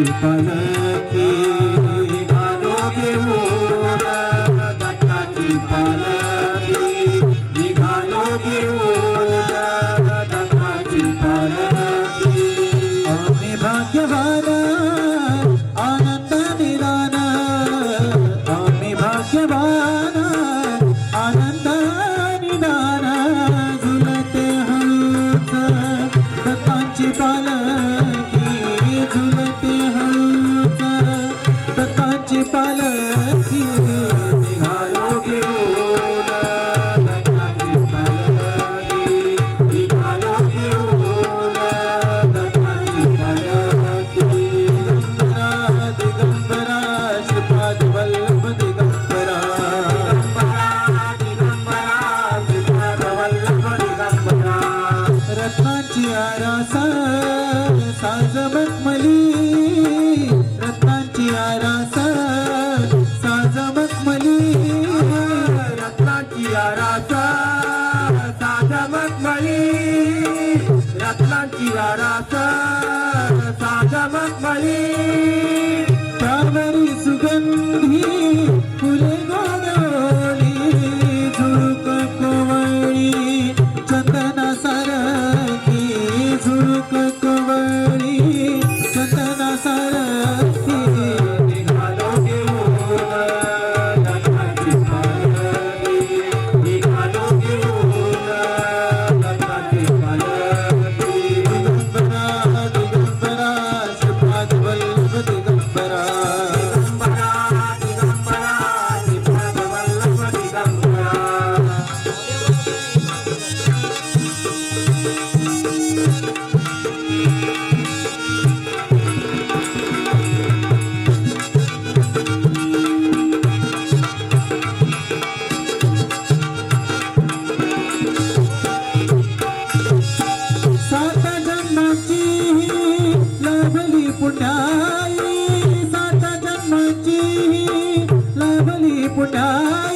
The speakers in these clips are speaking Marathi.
الفلك साजमकमली रत्नांची आरास साजमकमली रत्नांची आरास साजमकमली रत्नांची आरास पुटाई. सात जन्माची लाभली पुटाई.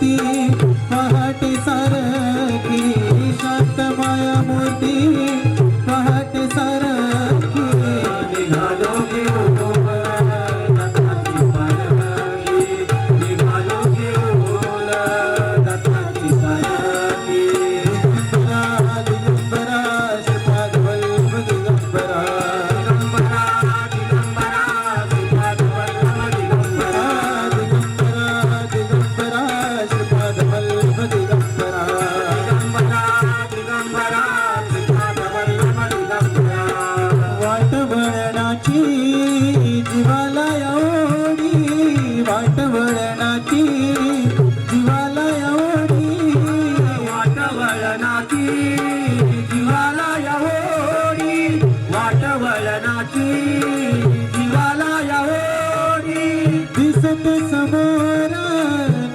ती दिसत समोर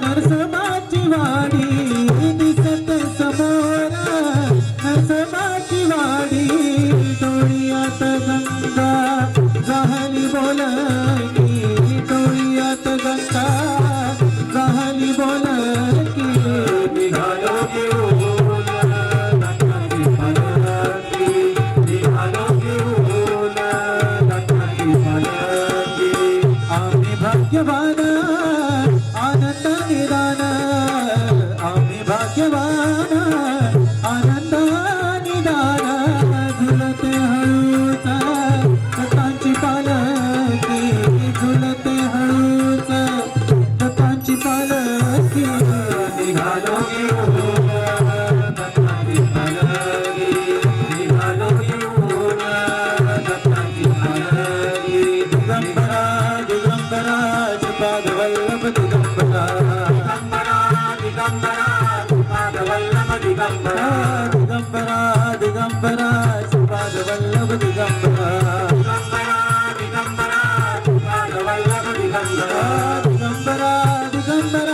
नरसमाची वाडी. दिसत समोर नरसमाची वाडी. डोळ्यात गंगा झाली बोला भाग्यवान आनंद निदान आम्ही भाग्यवान. పాదవల్లభ దిగంబర. దిగంబర పాదవల్లభ దిగంబర దిగంబర దిగంబర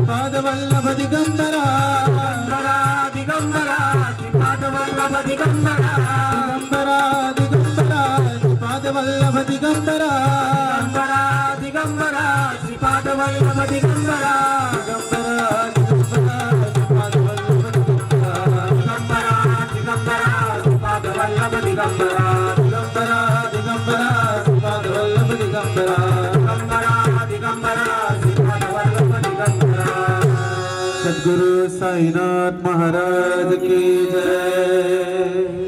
పాదవల్లభ దిగంబర దిగంబర దిగంబర పాదవల్లభ దిగంబర దిగంబర దిగంబర ದಿಗಂಬರ ದಿಗಂಬರ ದಿಗಂಬರ ಸುಮಧವಲ್ಲಭ ದಿಗಂಬರ ದಿಗಂಬರ ದಿಗಂಬರ ಸುಮಧವಲ್ಲಭ ದಿಗಂಬರ ಸದ್ಗುರು ಸಾಯಿನಾಥ್ ಮಹಾರಾಜ ಕಿ ಜಯ